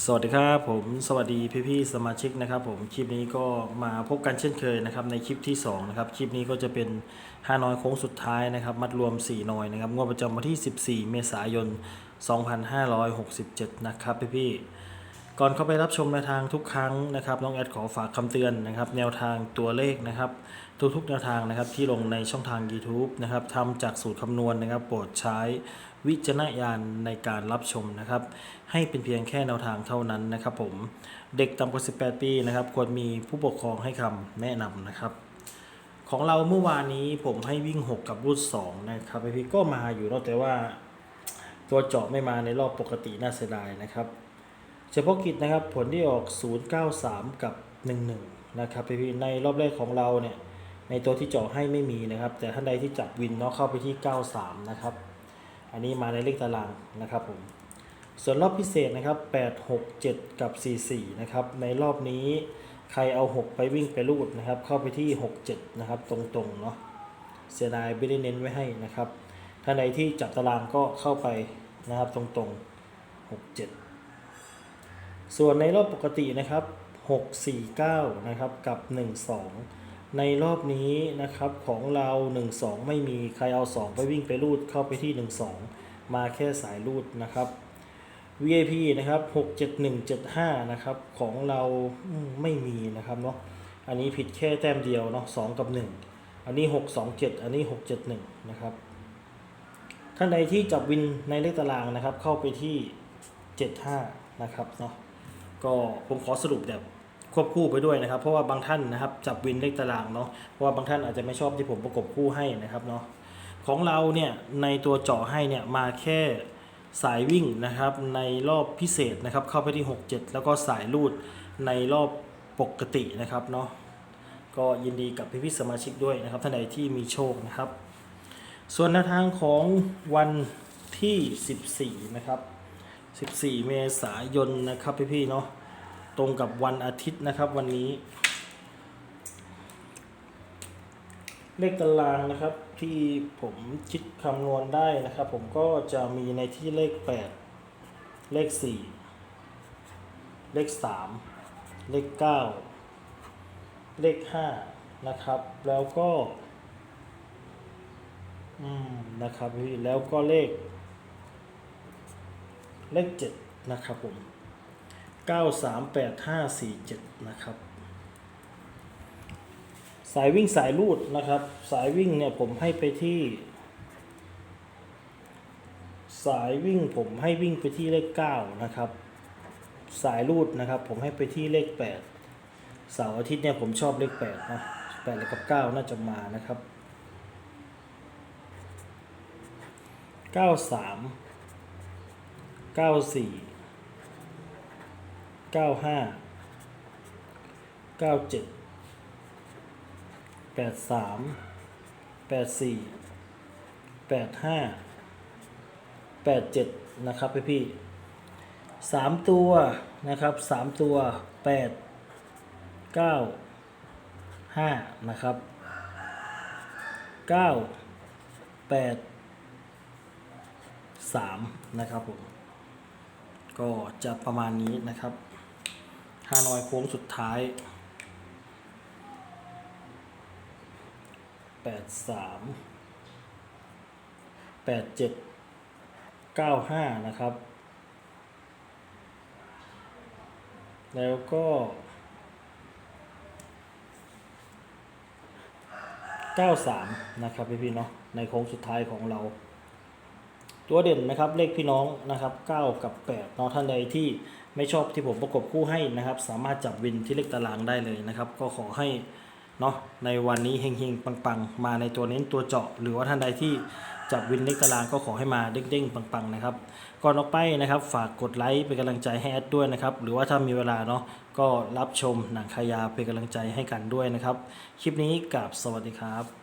สวัสดีครับผมสวัสดีพี่ๆสมาชิกนะครับผมคลิปนี้ก็มาพบกันเช่นเคยนะครับในคลิปที่2นะครับคลิปนี้ก็จะเป็น5น้อยโค้งสุดท้ายนะครับมัดรวม 4 น้อยนะครับงวดประจำวันที่ 14 เมษายน 2567 นะครับพี่ๆ ก่อนเข้าไปรับชมแนวทางทุกครั้งนะครับน้องแอดขอฝากคำเตือนนะครับ แนวทางตัวเลขนะครับ ทุกๆแนวทางนะครับที่ลงในช่องทาง YouTube นะครับทำจากสูตรคำนวณนะครับ โปรดใช้วิจารณญาณในการรับชมนะครับ ให้เป็นเพียงแค่แนวทางเท่านั้นนะครับผมเด็กต่ำกว่า 18 ปีนะครับ ควรมีผู้ปกครองให้คำแนะนำนะครับของเราเมื่อวานนี้ผมให้วิ่ง 6 กับรูด2นะครับพี่ก็มาอยู่เนอะแต่ว่า ตัวเจาะไม่มาในรอบปกติน่าเสียดายนะครับ เฉพาะกิจนะครับผลที่ออก 093 กับ 11 นะครับพี่ในรอบแรกของเราเนี่ยในตัวที่เจาะให้ไม่มีนะครับ แต่ท่านใดที่จับวินเนาะเข้าไปที่ 93 นะครับ อันนี้มาในเลขตารางนะครับผมส่วนรอบพิเศษนะครับ 8 6 7 กับ 44 นะครับ ในรอบนี้ใครเอา 6 ไปวิ่งไปรูดนะครับ เข้าไปที่ 6 7 นะครับ ตรงๆเนาะเสียดายไม่ได้เน้นไว้ให้นะครับท่านใดที่จับตารางก็เข้าไปนะครับตรงๆ 6 7 ส่วนในรอบปกตินะครับ 6 4 9 นะครับ กับ 1 2 ในรอบนี้นะครับของเรา 1 2 ไม่มีใครเอา 2 ไปวิ่งไปรูดเข้าไปที่ 1 2 มาแค่สายรูดนะครับ VIP นะครับ 67175 นะครับ ของเราไม่มีนะครับเนาะ อันนี้ผิดแค่แต้มเดียวเนาะ2กับ 1 อันนี้ 627 อันนี้ 671 นะครับ ท่านใดที่จับวินในเลขตารางนะครับ เข้าไปที่ 75 นะครับเนาะ ก็ผมขอสรุปแบบควบคู่ไปด้วยนะครับ เพราะว่าบางท่านนะครับจับวินเลขตารางเนาะเพราะว่าบางท่านอาจจะไม่ชอบที่ผมประกบคู่ให้นะครับเนาะของเราเนี่ยในตัวเจาะให้เนี่ยมาแค่สายวิ่งนะครับในรอบพิเศษนะครับเข้าไปที่ 67 แล้วก็สายรูดในรอบปกตินะครับเนาะก็ยินดีกับพี่พี่สมาชิกด้วยนะครับท่านใดที่มีโชคนะครับ ส่วนแนวทางของวันที่ 14 นะครับ 14 เมษายนนะครับพี่พี่ๆเนาะตรงกับวันอาทิตย์นะครับวันนี้ เลขตารางนะครับที่ผมคิดคำนวณได้นะครับ ผมก็จะมีในที่เลข 8 เลข 4 เลข 3 เลข 9 เลข 5 นะครับ แล้วก็ อืม นะครับพี่แล้วก็เลข เลข7นะครับผม 9 3 8 5 4 7 นะครับ สายวิ่งสายรูดนะครับ สายวิ่งเนี่ยผมให้ไปที่ สายวิ่งผมให้วิ่งไปที่เลขเก้านะครับ สายรูดนะครับ ผมให้ไปที่เลขแปดเสาร์อาทิตย์เนี่ยผมชอบเลขแปดนะแปดกับเก้าน่าจะมานะครับเก้าสาม เก้าสี่เก้าห้าเก้าเจ็ดแปดสามแปดสี่แปดห้าแปดเจ็ดนะครับพี่พี่สามตัวนะครับสามตัวแปดเก้าห้านะครับเก้าแปดสามนะครับผม ก็จะประมาณนี้นะครับห้านอยโค้งสุดท้าย แปดสามแปดเจ็ดเก้าห้านะครับ แล้วก็เก้าสามนะครับพี่พี่ๆเนาะในโค้งสุดท้ายของเรา ตัวเด่นนะครับเลขพี่น้องนะครับ9กับ8เนาะท่านใดที่ไม่ชอบที่ผมประกบคู่ให้นะครับ สามารถจับวินที่เลขตารางได้เลยนะครับ ก็ขอให้เนาะในวันนี้เฮงๆปังๆ มาในตัวเน้นตัวเจาะ หรือว่าท่านใดที่จับวินเลขตารางก็ขอให้มาเด้งๆปังๆนะครับก่อนออกไปนะครับ ฝากกดไลค์เป็นกำลังใจให้แอดด้วยนะครับ หรือว่าถ้ามีเวลาเนาะก็รับชมหนังขายาเป็นกำลังใจให้กันด้วยนะครับ คลิปนี้กับสวัสดีครับ